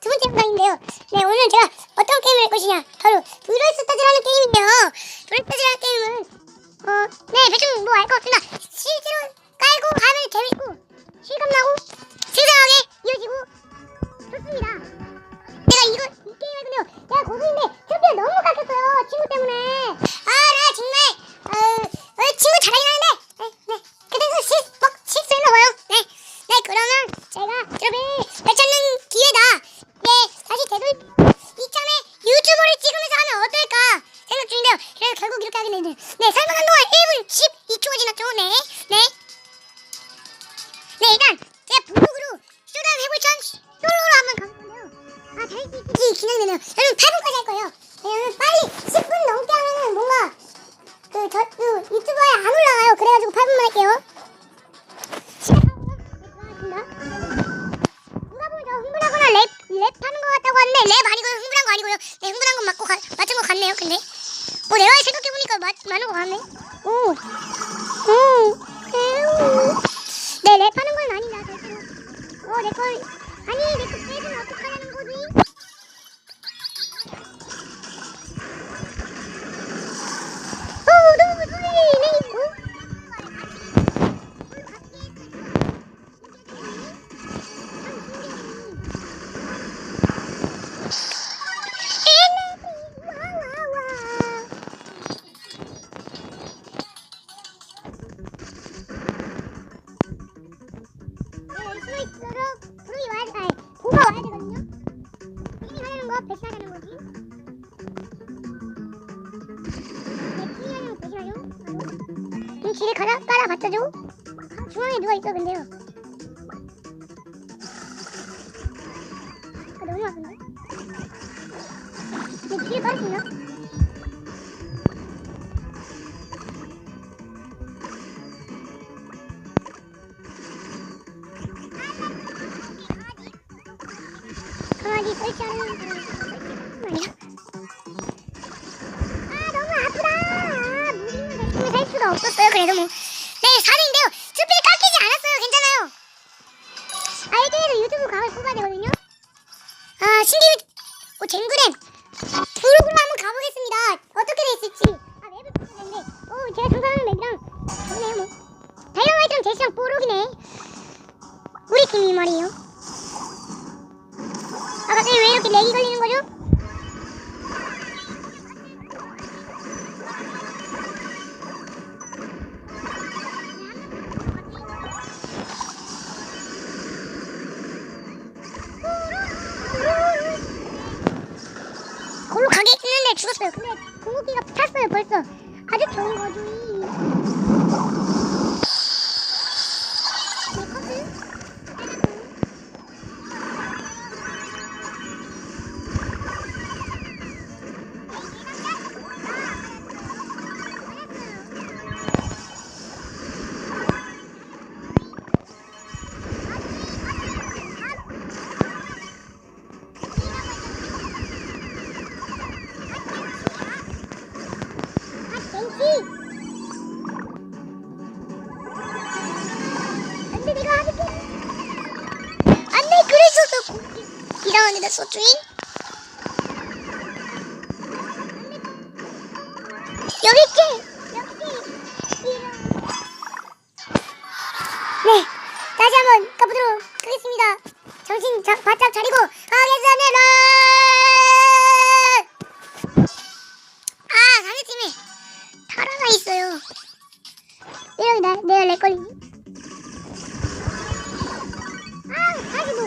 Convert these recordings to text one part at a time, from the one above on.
두 번째 영상인데요. 네, 오늘 제가 어떤 게임을 할 것이냐. 바로 브롤스타즈라는 게임인데요. 브롤스타즈라는 게임은, 어, 네, 대충 뭐 알 것 같으나, 실제로 깔고 가면 재밌고, 실감나고, 하게 됐네요. 네 설명한 동안 1분 12초가 지났죠. 네. 네. 네 일단 제가 블로그로 쇼단 해볼천 솔로로 한번 가볼 건데요. 아 있을지 긴장되네요. 여러분 8분까지 할 거예요. 왜냐면 빨리 10분 넘게 하면은 뭔가 그 저 그 유튜버에 안 올라가요. 그래가지고 8분만 할게요. 네. 흥분한 거 아니고요. 네 흥분한 건 맞고 가, 맞은 것 같네요. 근데 어 내가 생각해 보니 것 같네. 오, 오, 에우. 네, 랩하는 건 아니다. 어, 내 걸. 아니, 내거 빼주면 어떡하냐는 거지? 길에 가라, 깔아봤자죠? 중앙에 누가 있어, 근데요. 아, 너무 아픈데? 네, 길에 깔았습니다. 강아지 설치하는 거 아니야? 수가 없었어요. 그래도 뭐. 네 사진인데요. 스피드 깎이지 않았어요. 괜찮아요. 아 1등에서 유튜브 각을 뽑아야 되거든요. 아 신기루 오 쟁그램 브로그로 한번 가보겠습니다. 어떻게 돼 있을지. 아 맵을 보야 되는데. 오 제가 상상하는 맵이랑 좋네요 뭐. 다이너마이트랑 제시랑 뽀록이네. 우리 팀이 말이에요. 아 갑자기 왜 이렇게 렉이 걸리는 거죠? 죽었어요. 근데 궁극기가 탔어요 벌써. 아주 좋은 거지. 안 돼, 내가 하는 게. 안 돼, 그랬었어. 이상한데, 소주인? 여기 있지? 네, 다시 한번 가보도록 하겠습니다. 정신 자, 바짝 차리고 하겠습니다. 이러면 나, 내가 렉 걸리지? 아, 다시 뭐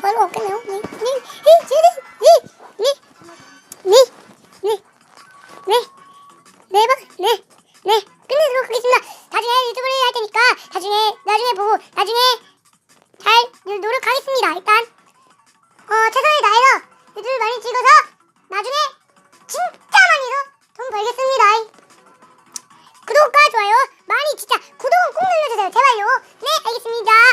지? 별로 없겠네요. 네, 네, 네, 네, 네, 네, 네, 네, 네, 번, 네, 네, 끝내도록 하겠습니다. 나중에 유튜브를 할 테니까 나중에 나중에 보고 나중에 잘 노력하겠습니다. 일단 어 최선을 다해서 유튜브 많이 찍어서 나중에 진짜 많이 돈 벌겠습니다. 구독과 좋아요 많이 진짜 구독은 꼭 눌러주세요 제발요 네 알겠습니다 네